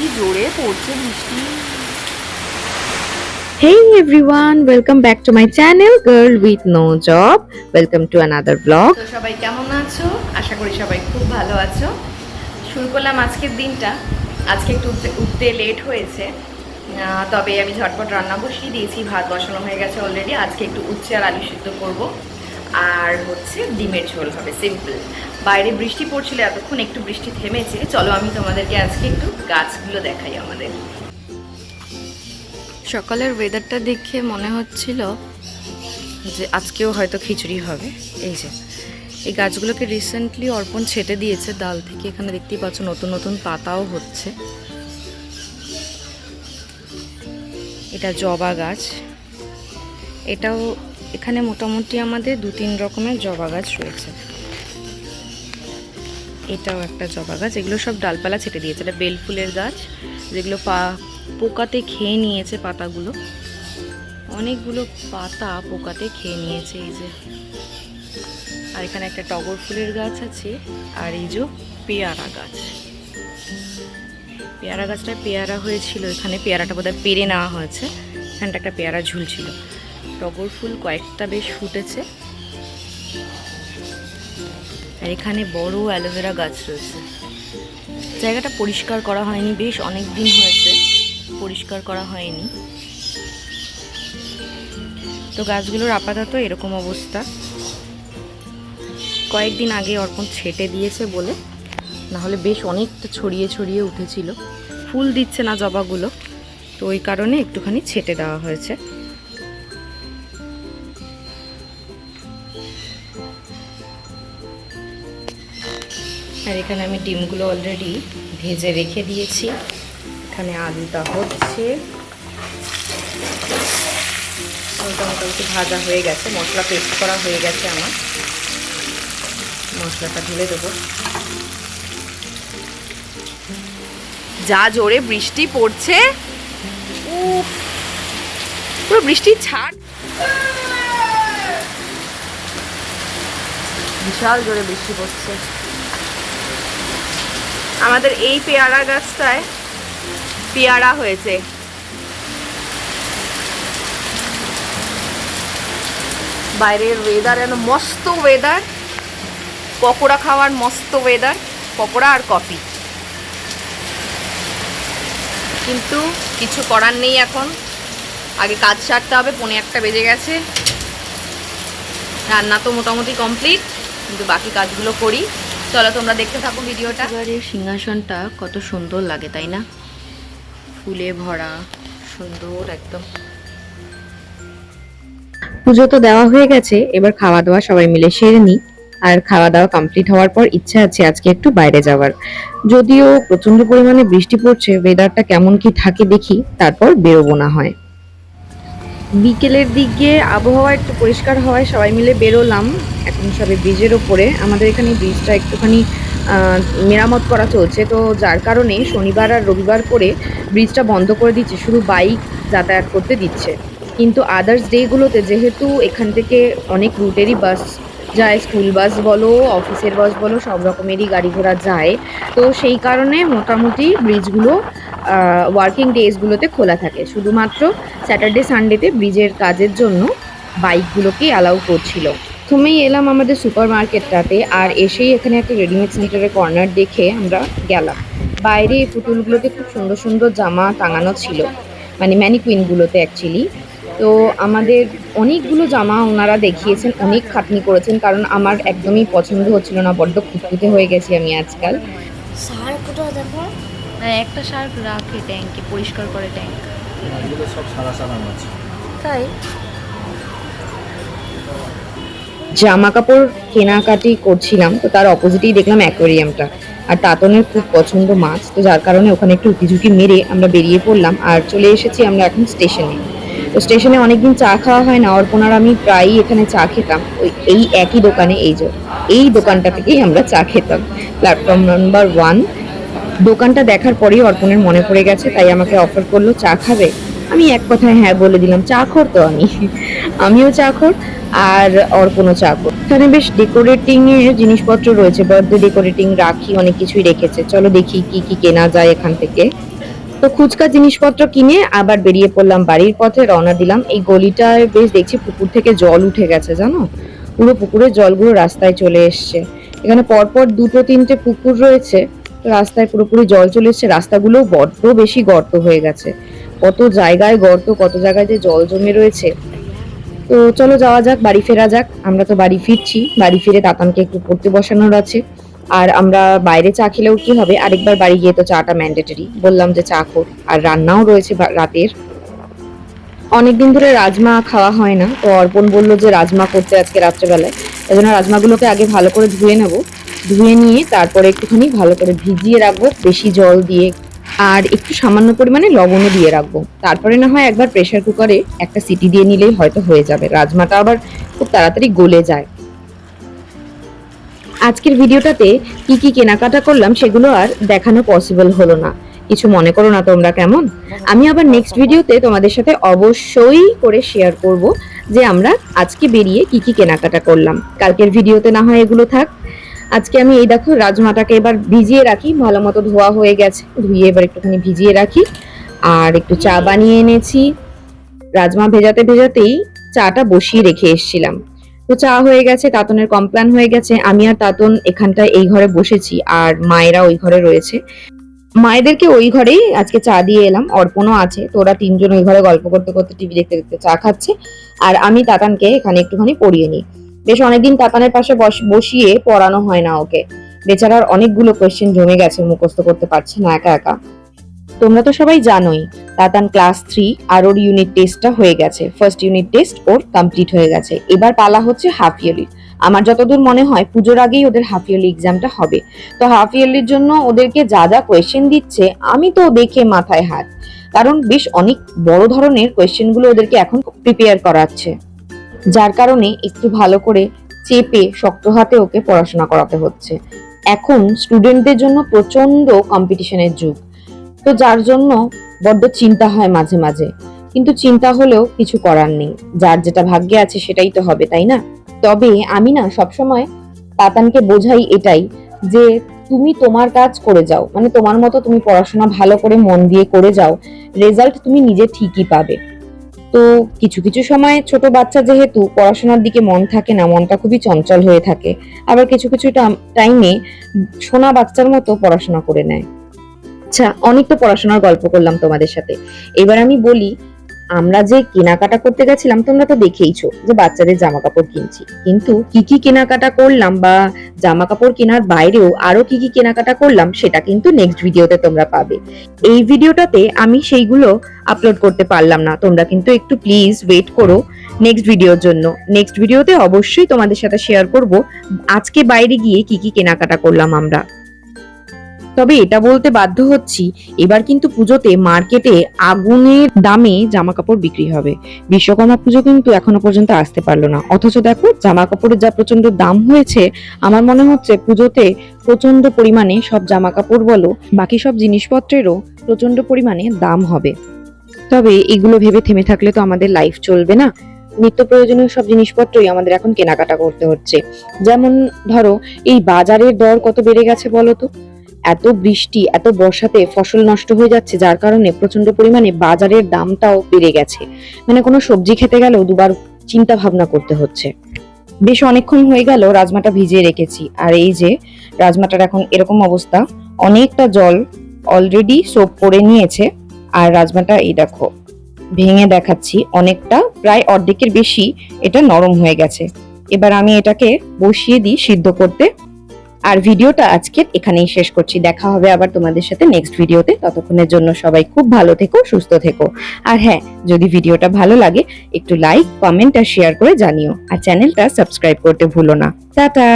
কি জোরে পড়ছে বৃষ্টি Hey everyone, welcome back to my channel Girl with No Job. Welcome to another vlog. তো সবাই কেমন আছো? আশা করি সবাই খুব ভালো আছো। শুরু করলাম আজকের দিনটা। আজকে একটু উঠতে লেট হয়েছে। তবে আমি ঝটপট রান্না বসিয়ে দিয়েছি ভাত বসানো হয়ে গেছে অলরেডি আজকে একটু উচ্ছে আর আলু সিদ্ধ করব। আর হচ্ছে ডিমের ঝোল হবে সিম্পল বাইরে বৃষ্টি পড়ছিল, এতক্ষণ একটু বৃষ্টি থেমেছে। চলো আমি তোমাদেরকে আজকে একটু গাছগুলো দেখাই আমাদের। সকালের ওয়েদারটা দেখে মনে হচ্ছিল যে আজকেও হয়তো খিচুড়ি হবে। এই যে, এই গাছগুলোকে রিসেন্টলি অর্পণ ছেটে দিয়েছে, ডাল থেকে এখানে দেখতেই পাচ্ছ নতুন নতুন পাতাও হচ্ছে। এটা জবা গাছ। এটাও এখানে মোটামুটি আমাদের দু তিন রকমের জবা গাছ রয়েছে। এটাও একটা জবা গাছ। এগুলো সব ডালপালা ছেটে দিয়েছে। এটা বেল ফুলের গাছ। যেগুলো পা, পোকাতে খেয়ে নিয়েছে পাতাগুলো। অনেকগুলো পাতা পোকাতে খেয়ে নিয়েছে এই যে। আর এখানে একটা টগর ফুলের গাছ আছে। আর এই যে পেয়ারা গাছ। পেয়ারা গাছটায় পেয়ারা হয়েছিল। এখানে পেয়ারাটা বোধহয় পেরে নেওয়া হয়েছে। এখানটা একটা পেয়ারা ঝুলছিল। টগর ফুল কয়েকটা বেশ ফুটেছে। আর এখানে বড় অ্যালোভেরা গাছ রয়েছে। জায়গাটা পরিষ্কার করা হয়নি, বেশ অনেক দিন হয়েছে। পরিষ্কার করা হয়নি। তো গাছগুলোর আপাতত এরকম অবস্থা। কয়েকদিন আগে অর্পণ ছেটে দিয়েছে বলে না হলে বেশ অনেকটা ছড়িয়ে ছড়িয়ে উঠেছিল। ফুল দিচ্ছে না জবাগুলো, তো ওই কারণে একটুখানি ছেটে দেওয়া হয়েছে। আর এখানে আমি ডিমগুলো অলরেডি ভেজে রেখে দিয়েছি। এখানে আলুটা হচ্ছে। মোটামুটি ভাজা হয়ে গেছে। মশলা পেস্ট করা হয়ে গেছে আমার। মশলাটা ঢেলে দেবো। যা জোরে বৃষ্টি পড়ছে পুরো বৃষ্টির ছাড়। বিশাল জোরে বৃষ্টি পড়ছে। আমাদের এই পেয়ারা গাছটায় পেয়ারা হয়েছে। বাইরের ওয়েদার যেন মস্ত ওয়েদার পকোড়া খাওয়ার মস্ত ওয়েদার পকোড়া আর কফি কিন্তু কিছু করার নেই এখন। আগে কাজ সারতে হবে, পনে একটা বেজে গেছে। রান্না তো মোটামুটি কমপ্লিট কিন্তু বাকি কাজগুলো করি। চলো, তোমরা দেখতে থাকো ভিডিওটা। এবারে সিংহাসনটা কত সুন্দর লাগে, তাই না? ফুলে ভরা, সুন্দর একদম। পুজো তো দেওয়া হয়ে গেছে, এবার খাওয়া দাওয়া সবাই মিলে সেরে নিই। আর খাওয়া দাওয়া কমপ্লিট হওয়ার পর ইচ্ছা আছে আজকে একটু বাইরে যাওয়ার। যদিও প্রচণ্ড পরিমাণে বৃষ্টি পড়ছে ওয়েদারটা কেমন কি থাকে দেখি, তারপর বেরোবো না হয়। বিকেলের দিকে আবহাওয়া একটু পরিষ্কার হওয়ায় সবাই মিলে বেরোলাম। এখন সবে ব্রিজের ওপরে। আমাদের এখানে ব্রিজটা একটুখানি মেরামত করা চলছে। তো যার কারণে শনিবার আর রবিবার করে ব্রিজটা বন্ধ করে দিচ্ছে। শুধু বাইক যাতায়াত করতে দিচ্ছে। কিন্তু আদার্স ডেগুলোতে যেহেতু এখান থেকে অনেক রুটেরই বাস যায় স্কুল বাস বলো অফিসের বাস বলো, সব রকমেরই গাড়ি ঘোড়া যায়। তো সেই কারণে মোটামুটি ব্রিজগুলো ওয়ার্কিং ডেজগুলোতে খোলা থাকে। শুধুমাত্র স্যাটারডে সানডেতে ব্রিজের কাজের জন্য বাইকগুলোকেই অ্যালাউ করছিল। প্রথমেই এলাম আমাদের সুপার মার্কেটটাতে আর এসেই এখানে একটা রেডিমেড সেন্টারের কর্নার দেখে আমরা গেলাম। বাইরে এই পুতুলগুলোতে খুব সুন্দর সুন্দর জামা টাঙানো ছিল। মানে ম্যানিকুইনগুলোতে অ্যাকচুয়ালি তো আমাদের অনেকগুলো জামা ওনারা দেখিয়েছেন, অনেক খাটনি করেছেন, কারণ আমার একদমই পছন্দ হচ্ছিল না, বড্ড খুঁতখুঁতে হয়ে গেছি আমি আজকাল। দেখো। একটা শার্ক রাখে ট্যাঙ্কে পরিষ্কার করে ট্যাঙ্ক। সব সাদা সাদা মাছ। তাই? জামা কাপড় কেনাকাটি করছিলাম তো তার অপোজিটেই দেখলাম অ্যাকোয়ারিয়ামটা আর তাতনের খুব পছন্দ মাছ তো যার কারণে ওখানে একটু উকিঝুঁকি মেরে আমরা বেরিয়ে পড়লাম আর চলে এসেছি আমরা এখন স্টেশনে তো স্টেশনে অনেকদিন চা খাওয়া হয় না অর্পণার আমি প্রায়ই এখানে চা খেতাম। ওই এই একই দোকানে এই যে এই দোকানটা থেকেই আমরা চা খেতাম। প্ল্যাটফর্ম নাম্বার ওয়ান দোকানটা দেখার পরেই অর্পণের মনে পড়ে গেছে, তাই আমাকে অফার করল, চা খাবে? আমি এক কথায় হ্যাঁ বলে দিলাম, চা খোর তো আমি। আমিও চা খোর, আর অর্পণও চা খোর। এখানে বেশ ডেকোরেটিং এর জিনিসপত্র রয়েছে বার্থডে ডেকোরেটিং রাখি, অনেক কিছুই রেখেছে। চলো দেখি কি কি কেনা যায় এখান থেকে। তো খুচকা জিনিসপত্র কিনে আবার বেরিয়ে পড়লাম বাড়ির পথে, রওনা দিলাম। এই গলিটায় বেশ দেখছি পুকুর থেকে জল উঠে গেছে, জানো? পুরো পুকুরের জলগুলো রাস্তায় চলে এসছে। এখানে পরপর দুটো তিনটে পুকুর রয়েছে। রাস্তায় পুরোপুরি জল চলে এসছে রাস্তাগুলো বড্ড বেশি গর্ত হয়ে গেছে। কত জায়গায় গর্ত, কত জায়গায় যে জল জমে রয়েছে। তো চলো যাওয়া যাক, বাড়ি ফেরা যাক। আমরা তো বাড়ি ফিরছি, বাড়ি ফিরে তাতানকে একটু পড়তে বসানোর আছে। আর আমরা বাইরে চা খেলেও কি হবে? আরেকবার বাড়ি গিয়ে তো চাটা ম্যান্ডেটরি বললাম যে চা খোর। আর রান্নাও রয়েছে রাতের। অনেকদিন ধরে রাজমা খাওয়া হয় না, তো অর্পণ বলল যে রাজমা করতে আজকে রাত্রেবেলায়। এই জন্য রাজমাগুলোকে আগে ভালো করে ধুয়ে নেব। ধুয়ে নিয়ে তারপরে একটুখানি ভালো করে ভিজিয়ে রাখব, বেশি জল দিয়ে। আর একটু সামান্য পরিমাণে লবণও দিয়ে রাখব। তারপরে না হয় একবার প্রেশার কুকারে একটা সিটি দিয়ে নিলেই হয়তো হয়ে যাবে। রাজমাটা আবার খুব তাড়াতাড়ি গলে যায়। আজকের ভিডিওটাতে কি কি কেনাকাটা করলাম সেগুলো আর দেখানো পসিবল হলো না। কিছু মনে করো না তোমরা কেমন? আমি আবার নেক্সট ভিডিওতে তোমাদের সাথে অবশ্যই করে শেয়ার করব যে আমরা আজকে বেরিয়ে কি কি কেনাকাটা করলাম। কালকের ভিডিওতে না হয় এগুলো থাক। আজকে আমি এই দেখো রাজমাটাকে এবার ভিজিয়ে রাখি, ভালো মতো ধোয়া হয়ে গেছে, ধুয়ে এবার একটুখানি ভিজিয়ে রাখি। আর একটু চা বানিয়ে এনেছি। রাজমা ভেজাতে ভেজাতেই চাটা বসিয়ে রেখে এসেছিলাম। তো চা হয়ে গেছে, তাতনের কমপ্লান হয়ে গেছে। আমি আর তাতন এখানটায় এই ঘরে বসেছি, আর মায়েরা ওই ঘরে রয়েছে। মায়েদেরকে ওই ঘরেই আজকে চা দিয়ে এলাম, অর্পণও আছে। তো ওরা তিনজন ওই ঘরে গল্প করতে করতে টিভি দেখতে দেখতে চা খাচ্ছে। আর আমি তাতানকে এখানে একটুখানি পড়িয়ে নিই। বেশ অনেকদিন তাতানের পাশে বস- বসিয়ে পড়ানো হয় না ওকে। বেচারার অনেকগুলো কোয়েশ্চেন জমে গেছে, মুখস্থ করতে পারছে না একা একা। তোমরা তো সবাই জানোই, তাতান ক্লাস থ্রি আর ওর ইউনিট টেস্টটা হয়ে গেছে। ফার্স্ট ইউনিট টেস্ট ওর কমপ্লিট হয়ে গেছে। এবার পালা হচ্ছে হাফ ইয়ারলি আমার যতদূর মনে হয়, পুজোর আগেই ওদের হাফ ইয়ারলি এক্সামটা হবে। তো হাফ ইয়ারলির জন্য ওদেরকে যা যা কোয়েশ্চেন দিচ্ছে, আমি তো দেখে মাথায় হাত। কারণ বেশ অনেক বড় ধরনের কোয়েশ্চেনগুলো ওদেরকে এখন প্রিপেয়ার করাচ্ছে। যার কারণে একটু ভালো করে চেপে শক্ত হাতে ওকে পড়াশোনা করাতে হচ্ছে। এখন স্টুডেন্টদের জন্য প্রচণ্ড কম্পিটিশনের যুগ। তো যার জন্য বড্ড চিন্তা হয় মাঝে মাঝে। কিন্তু চিন্তা হলেও কিছু করার নেই। যার যেটা ভাগ্যে আছে সেটাই তো হবে, তাই না? তবে আমি না সবসময় তাতানকে বোঝাই এটাই যে তুমি তোমার কাজ করে যাও। মানে তোমার মতো তুমি পড়াশোনা ভালো করে মন দিয়ে করে যাও। রেজাল্ট তুমি নিজে ঠিকই পাবে। তো কিছু কিছু সময় ছোট বাচ্চা যেহেতু পড়াশোনার দিকে মন থাকে না, মনটা খুবই চঞ্চল হয়ে থাকে। আবার কিছু কিছু টাইমে সোনা বাচ্চার মতো পড়াশোনা করে নেয়। আচ্ছা অনেক তো পড়াশোনার গল্প করলাম তোমাদের সাথে। এবার আমি বলি আমরা যে কেনাকাটা করতে গেছিলাম, তোমরা তো দেখেইছো যে বাচ্চাদের জামা কাপড় কিনছি। কিন্তু কি কি কেনাকাটা করলাম বা জামা কাপড় কেনার বাইরেও আরও কি কি কেনাকাটা করলাম, সেটা কিন্তু নেক্সট ভিডিওতে তোমরা পাবে। এই ভিডিওটাতে আমি সেইগুলো আপলোড করতে পারলাম না। তোমরা কিন্তু একটু প্লিজ ওয়েট করো নেক্সট ভিডিওর জন্য। নেক্সট ভিডিওতে অবশ্যই তোমাদের সাথে শেয়ার করব। আজকে বাইরে গিয়ে কি কি কেনাকাটা করলাম আমরা। তবে এটা বলতে বাধ্য হচ্ছি, এবার কিন্তু পুজোতে মার্কেটে আগুনের দামে জামা কাপড় বিক্রি হবে। বিশ্বকর্মা পুজো কিন্তু এখনও পর্যন্ত আসতে পারল না। অথচ দেখো জামা কাপড়ের যা প্রচণ্ড দাম হয়েছে, আমার মনে হচ্ছে পুজোতে প্রচণ্ড পরিমাণে সব জামা কাপড় বলো, বাকি সব জিনিসপত্রেরও প্রচণ্ড পরিমাণে দাম হবে। তবে এগুলো ভেবে থেমে থাকলে তো আমাদের লাইফ চলবে না। নিত্য প্রয়োজনীয় সব জিনিসপত্রই আমাদের এখন কেনাকাটা করতে হচ্ছে। যেমন ধরো, এই বাজারের দর কত বেড়ে গেছে বলো তো? এত বৃষ্টি, এত বর্ষাতে ফসল নষ্ট হয়ে যাচ্ছে, যার কারণে প্রচণ্ড পরিমাণে বাজারের দামটাও বেড়ে গেছে। মানে কোনো সবজি খেতে গেলেও দুবার চিন্তা ভাবনা করতে হচ্ছে। বেশ অনেকক্ষণ হয়ে গেল রাজমাটা ভিজিয়ে রেখেছি। আর এই যে রাজমাটার এখন এরকম অবস্থা, অনেকটা জল অলরেডি সোপ করে নিয়েছে। আর রাজমাটা এই দেখো, ভেঙে দেখাচ্ছি অনেকটা, প্রায় অর্ধেকের বেশি এটা নরম হয়ে গেছে। এবার আমি এটাকে বসিয়ে দিই সিদ্ধ করতে। আর ভিডিওটা আজকের এখানেই শেষ করছি। দেখা হবে আবার তোমাদের সাথে নেক্সট ভিডিওতে। ততক্ষণের জন্য সবাই খুব ভালো থেকো, সুস্থ থেকো। আর হ্যাঁ যদি ভিডিওটা ভালো লাগে, একটু লাইক কমেন্ট আর শেয়ার করে জানিও। আর চ্যানেলটা সাবস্ক্রাইব করতে ভুলো না। টাটা!